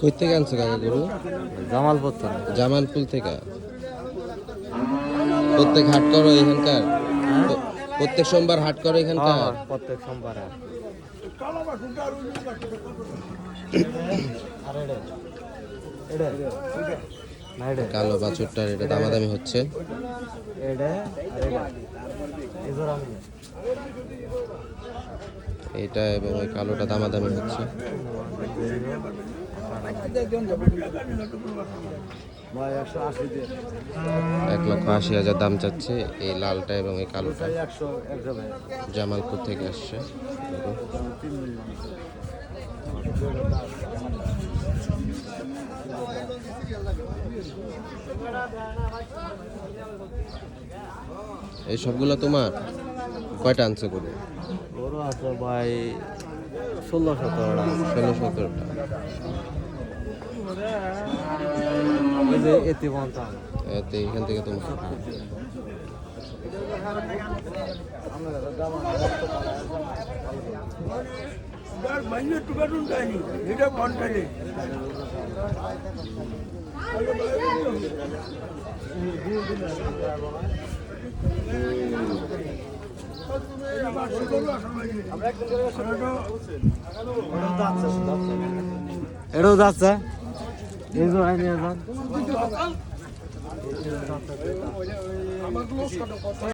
কই থেকে আনছো কাকা গরু? জামালপুর তো জামালপুর থেকে? প্রত্যেক হাট করো এখানকার? প্রত্যেক সোমবার হাট করো এখানকার? প্রত্যেক সোমবার। কালো বাছুরটার এটা দামাদামি হচ্ছে। এটা এবং ওই কালোটা দামাদামি হচ্ছে। এক লক্ষ আশি হাজার দাম চাচ্ছে এই লালটা এবং এই কালোটা। জামালপুর থেকে আসছে। এই সবগুলো তোমার কয়টা আনছো আছে ভাই ষোলো সতেরোটা। ষোলো সতেরোটা। এতে এখান থেকে এটা এটাও যাচ্ছে। এই